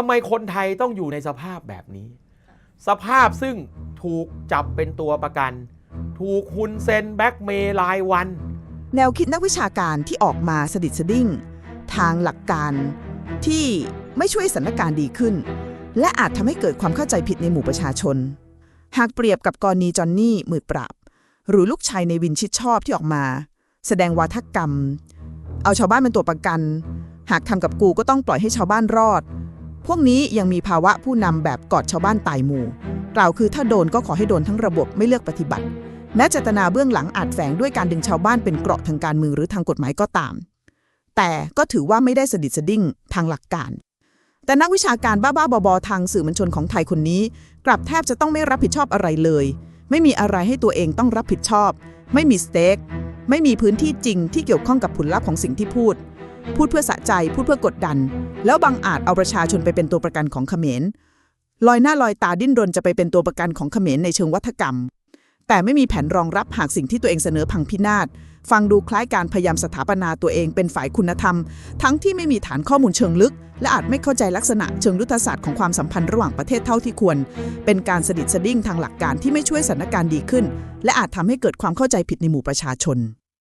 ทำไมคนไทยต้องอยู่ในสภาพแบบนี้ สภาพซึ่งถูกจับเป็นตัวประกัน ถูกฮุนเซนแบ็กเมย์รายวัน แนวคิดนักวิชาการที่ออกมาสดิดสดิ้ง ทางหลักการที่ไม่ช่วยสถานการณ์ดีขึ้น และอาจทำให้เกิดความเข้าใจผิดในหมู่ประชาชน หากเปรียบกับกรณีจอนนี่มือปราบ หรือลูกชายในวินชิดชอบที่ออกมา แสดงวาทกรรม เอาชาวบ้านเป็นตัวประกัน หากทำกับกูก็ต้องปล่อยให้ชาวบ้านรอด พวกนี้ยังมีภาวะผู้นำแบบกอดชาวบ้านตายหมู่ กล่าวคือถ้าโดนก็ขอให้โดนทั้งระบบไม่เลือกปฏิบัติ แม้เจตนาเบื้องหลังอาจแฝงด้วยการดึงชาวบ้านเป็นเกราะทางการเมืองหรือทางกฎหมายก็ตาม แต่ก็ถือว่าไม่ได้สดิดสดิ้งทางหลักการ แต่นักวิชาการบ้าๆบอๆทางสื่อมวลชนของไทยคนนี้ กลับแทบจะต้องไม่รับผิดชอบอะไรเลย ไม่มีอะไรให้ตัวเองต้องรับผิดชอบ ไม่มีสเต็กไม่มีพื้นที่จริงที่เกี่ยวข้องกับผลลัพธ์ของสิ่งที่พูด พูดเพื่อสะใจ พูดเพื่อกดดัน แล้วบางอาจเอาประชาชนไปเป็นตัวประกันของเขมร ลอยหน้าลอยตาดิ้นรนจะไปเป็นตัวประกันของเขมรในเชิงวัฒกรรม แต่ไม่มีแผนรองรับหากสิ่งที่ตัวเองเสนอพังพินาศ ฟังดูคล้ายการพยายามสถาปนาตัวเองเป็นฝ่ายคุณธรรม ทั้งที่ไม่มีฐานข้อมูลเชิงลึก และอาจไม่เข้าใจลักษณะเชิงยุทธศาสตร์ของความสัมพันธ์ระหว่างประเทศเท่าที่ควร เป็นการสดิดสดิ้งทางหลักการที่ไม่ช่วยสถานการณ์ดีขึ้น และอาจทำให้เกิดความเข้าใจผิดในหมู่ประชาชน